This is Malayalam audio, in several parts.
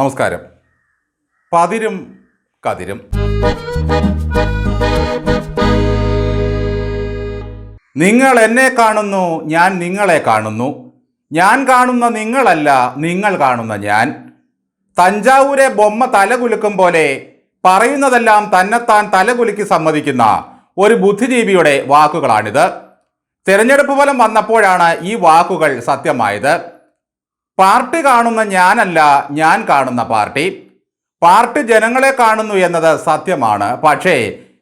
നമസ്കാരം. പതിരും കതിരും. നിങ്ങൾ എന്നെ കാണുന്നു ഞാൻ നിങ്ങളെ കാണുന്നു. ഞാൻ കാണുന്ന നിങ്ങളല്ല നിങ്ങൾ കാണുന്ന ഞാൻ. തഞ്ചാവൂരെ ബൊമ്മ തലകുലുക്കും പോലെ പറയുന്നതെല്ലാം തന്നെത്താൻ തലകുലുക്കി സമ്മതിക്കുന്ന ഒരു ബുദ്ധിജീവിയുടെ വാക്കുകളാണിത്. തെരഞ്ഞെടുപ്പ് ഫലം വന്നപ്പോഴാണ് ഈ വാക്കുകൾ സത്യമായത്. പാർട്ടി കാണുന്ന ഞാനല്ല ഞാൻ കാണുന്ന പാർട്ടി. പാർട്ടി ജനങ്ങളെ കാണുന്നു എന്നത് സത്യമാണ്. പക്ഷേ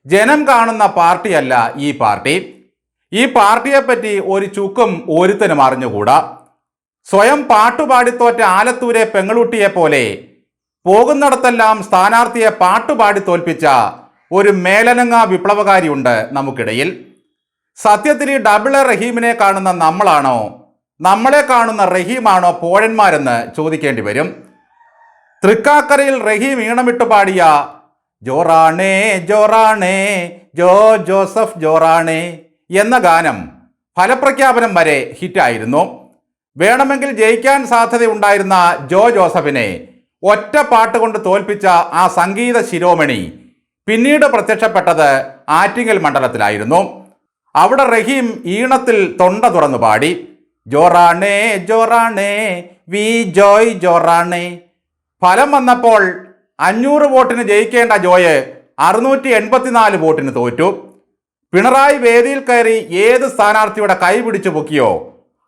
ജനം കാണുന്ന പാർട്ടിയല്ല ഈ പാർട്ടി. ഈ പാർട്ടിയെപ്പറ്റി ഒരു ചുക്കും ഒരുത്തനും അറിഞ്ഞുകൂടാ. സ്വയം പാട്ടുപാടിത്തോറ്റ ആലത്തൂരെ പെങ്ങളുട്ടിയെ പോലെ പോകുന്നിടത്തെല്ലാം സ്ഥാനാർത്ഥിയെ പാട്ടുപാടി തോൽപ്പിച്ച ഒരു മേലനങ്ങ വിപ്ലവകാരിയുണ്ട് നമുക്കിടയിൽ. സത്യത്തിൽ ഈ ഡബിൾ റഹീമിനെ കാണുന്ന നമ്മളാണോ? നമ്മളെ കാണുന്ന റഹീമാണോ പോഴന്മാരെന്ന് ചോദിക്കേണ്ടി വരും. തൃക്കാക്കരയിൽ റഹീം ഈണമിട്ട് പാടിയ ജോറാണേ ജോറാണേ ജോ ജോസഫ് ജോറാണേ എന്ന ഗാനം ഫലപ്രഖ്യാപനം വരെ ഹിറ്റായിരുന്നു. വേണമെങ്കിൽ ജയിക്കാൻ സാധ്യതയുണ്ടായിരുന്ന ജോ ജോസഫിനെ ഒറ്റ പാട്ട് കൊണ്ട് തോൽപ്പിച്ച ആ സംഗീത ശിരോമണി പിന്നീട് പ്രത്യക്ഷപ്പെട്ടത് ആറ്റിങ്ങൽ മണ്ഡലത്തിലായിരുന്നു. അവിടെ റഹീം ഈണത്തിൽ തൊണ്ട തുറന്നു പാടി. ജോറാണേ ജോറാണേ വി ജോയ് ജോറാണേ. ഫലം വന്നപ്പോൾ അഞ്ഞൂറ് വോട്ടിന് ജയിക്കേണ്ട ജോയ് അറുന്നൂറ്റി എൺപത്തിനാല് വോട്ടിന് തോറ്റു. പിണറായി വേദിയിൽ കയറി ഏത് സ്ഥാനാർത്ഥിയുടെ കൈ പിടിച്ചു പൊക്കിയോ?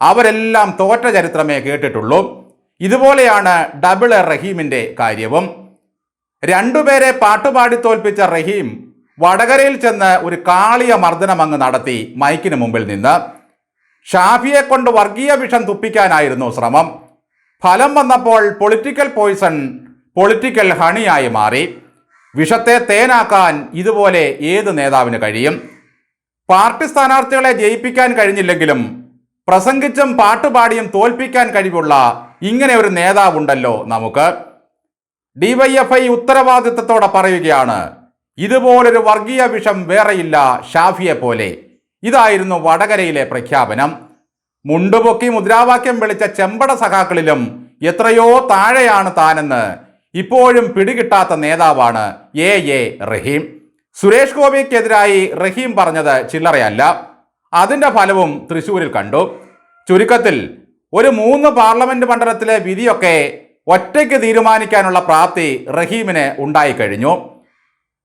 അവരെല്ലാം തോറ്റ ചരിത്രമേ കേട്ടിട്ടുള്ളൂ. ഇതുപോലെയാണ് ഡബിൾ എ റഹീമിന്റെ കാര്യവും. രണ്ടുപേരെ പാട്ടുപാടി തോൽപ്പിച്ച റഹീം വടകരയിൽ ചെന്ന് ഒരു കാളിയ മർദ്ദനം അങ്ങ് നടത്തി മൈക്കിന് മുമ്പിൽ നിന്ന്. ഷാഫിയെ കൊണ്ട് വർഗീയ വിഷം തുപ്പിക്കാനായിരുന്നു ശ്രമം. ഫലം വന്നപ്പോൾ പൊളിറ്റിക്കൽ പോയിസൺ പൊളിറ്റിക്കൽ ഹണിയായി മാറി. വിഷത്തെ തേനാക്കാൻ ഇതുപോലെ ഏത് നേതാവിന് കഴിയും? പാർട്ടി സ്ഥാനാർത്ഥികളെ ജയിപ്പിക്കാൻ കഴിഞ്ഞില്ലെങ്കിലും പ്രസംഗിച്ചും പാട്ടുപാടിയും തോൽപ്പിക്കാൻ കഴിവുള്ള ഇങ്ങനെ ഒരു നേതാവുണ്ടല്ലോ നമുക്ക്. ഡിവൈഎഫ്ഐ ഉത്തരവാദിത്തത്തോടെ പറയുകയാണ് ഇതുപോലൊരു വർഗീയ വിഷം വേറെയില്ല ഷാഫിയെ പോലെ. ഇതായിരുന്നു വടകരയിലെ പ്രഖ്യാപനം. മുണ്ടുപൊക്കി മുദ്രാവാക്യം വിളിച്ച ചെമ്പട സഖാക്കളിലും എത്രയോ താഴെയാണ് താനെന്ന് ഇപ്പോഴും പിടികിട്ടാത്ത നേതാവാണ് എ. എ. റഹീം. സുരേഷ് ഗോപിക്കെതിരായി റഹീം പറഞ്ഞത് ചില്ലറയല്ല. അതിന്റെ ഫലവും തൃശൂരിൽ കണ്ടു. ചുരുക്കത്തിൽ ഒരു മൂന്ന് പാർലമെന്റ് മണ്ഡലത്തിലെ വിധിയൊക്കെ ഒറ്റയ്ക്ക് തീരുമാനിക്കാനുള്ള പ്രാപ്തി റഹീമിന് ഉണ്ടായിക്കഴിഞ്ഞു.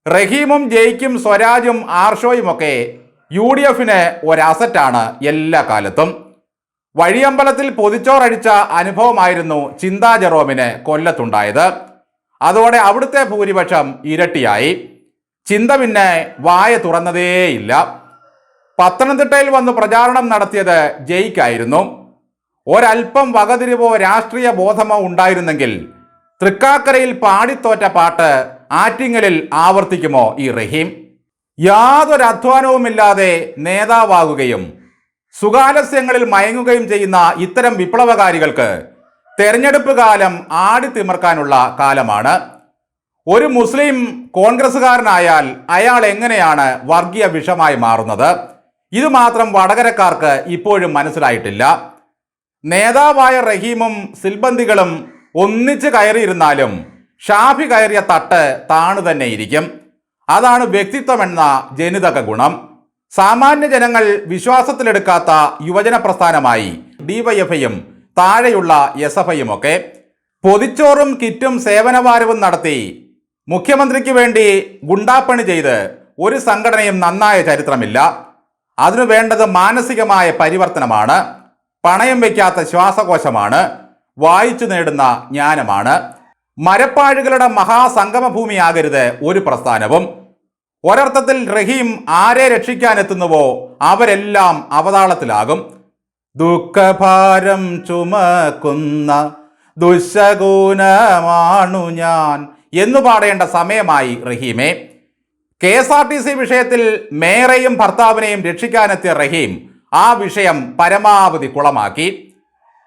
റഹീമും ജയിക്കും സ്വരാജും ആർഷോയുമൊക്കെ യു ഡി എഫിന് ഒരസറ്റാണ് എല്ലാ കാലത്തും. വഴിയമ്പലത്തിൽ പൊതിച്ചോറഴിച്ച അനുഭവമായിരുന്നു ചിന്താ ജെറോമിന് കൊല്ലത്തുണ്ടായത്. അതോടെ അവിടുത്തെ ഭൂരിപക്ഷം ഇരട്ടിയായി. ചിന്ത പിന്നെ വായ തുറന്നതേയില്ല. പത്തനംതിട്ടയിൽ വന്ന് പ്രചാരണം നടത്തിയത് ജയിക്കായിരുന്നു. ഒരൽപ്പം വകതിരിവോ രാഷ്ട്രീയ ബോധമോ ഉണ്ടായിരുന്നെങ്കിൽ തൃക്കാക്കരയിൽ പാടിത്തോറ്റ പാട്ട് ആറ്റിങ്ങലിൽ ആവർത്തിക്കുമോ ഈ റഹീം? യാതൊരു അധ്വാനവുമില്ലാതെ നേതാവാകുകയും സുഖാലസ്യങ്ങളിൽ മയങ്ങുകയും ചെയ്യുന്ന ഇത്തരം വിപ്ലവകാരികൾക്ക് തെരഞ്ഞെടുപ്പ് കാലം ആടിത്തിമിർക്കാനുള്ള കാലമാണ്. ഒരു മുസ്ലിം കോൺഗ്രസ്സുകാരനായാൽ അയാൾ എങ്ങനെയാണ് വർഗീയ വിഷമായി മാറുന്നത്? ഇത് മാത്രം വടകരക്കാർക്ക് ഇപ്പോഴും മനസ്സിലായിട്ടില്ല. നേതാവായ റഹീമും സിൽബന്ദികളും ഒന്നിച്ച് കയറിയിരുന്നാലും ഷാഫി കയറിയ തട്ട് താണു തന്നെ ഇരിക്കും അതാണ് വ്യക്തിത്വമെന്ന ജനിതക ഗുണം. സാമാന്യ ജനങ്ങൾ വിശ്വാസത്തിലെടുക്കാത്ത യുവജന പ്രസ്ഥാനമായി ഡിവൈഎഫ്ഐയും താഴെയുള്ള എസ് എഫ് ഐയും ഒക്കെ. പൊതിച്ചോറും കിറ്റും സേവനവാരവും നടത്തി മുഖ്യമന്ത്രിക്ക് വേണ്ടി ഗുണ്ടാപ്പണി ചെയ്ത് ഒരു സംഘടനയും നന്നായ ചരിത്രമില്ല. അതിനു വേണ്ടത് മാനസികമായ പരിവർത്തനമാണ്. പണയം വയ്ക്കാത്ത ശ്വാസകോശമാണ്. വായിച്ചു നേടുന്ന ജ്ഞാനമാണ്. മരപ്പാഴുകളുടെ മഹാസംഗമഭൂമിയാകരുത് ഒരു പ്രസ്ഥാനവും. ഒരർത്ഥത്തിൽ റഹീം ആരെ രക്ഷിക്കാനെത്തുന്നുവോ അവരെല്ലാം അവതാളത്തിലാകും. ദുഃഖഭാരം ചുമക്കുന്ന ദുശകൂനമാണു ഞാൻ എന്നു പാടേണ്ട സമയമായി റഹീമേ. K S R T C വിഷയത്തിൽ മേയറെയും ഭർത്താവിനെയും രക്ഷിക്കാനെത്തിയ റഹീം ആ വിഷയം പരമാവധി കുളമാക്കി.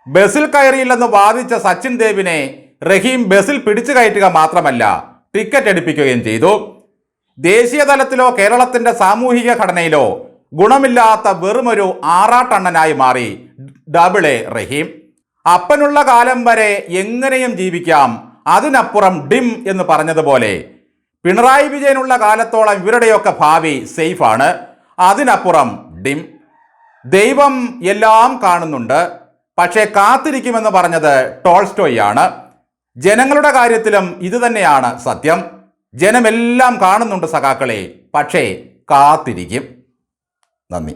ബസിൽ കയറിയില്ലെന്ന് വാദിച്ച സച്ചിൻ ദേവിനെ റഹീം ബസിൽ പിടിച്ചു കയറ്റുക മാത്രമല്ല ടിക്കറ്റ് എടുപ്പിക്കുകയും ചെയ്തു. ദേശീയ തലത്തിലോ കേരളത്തിന്റെ സാമൂഹിക ഘടനയിലോ ഗുണമില്ലാത്ത വെറുമൊരു ആറാട്ടണ്ണനായി മാറി ഡബിൾ എ റഹീം. അപ്പനുള്ള കാലം വരെ എങ്ങനെയും ജീവിക്കാം അതിനപ്പുറം ഡിം എന്ന് പറഞ്ഞതുപോലെ പിണറായി വിജയനുള്ള കാലത്തോളം ഇവരുടെയൊക്കെ ഭാവി സേഫാണ് അതിനപ്പുറം ഡിം. ദൈവം എല്ലാം കാണുന്നുണ്ട് പക്ഷേ കാത്തിരിക്കുമെന്ന് പറഞ്ഞത് ടോൾസ്റ്റോയാണ് ജനങ്ങളുടെ കാര്യത്തിലും ഇതുതന്നെയാണ് സത്യം. ജനമെല്ലാം കാണുന്നുണ്ട് സഖാക്കളെ പക്ഷേ കാത്തിരിക്കും. നന്ദി.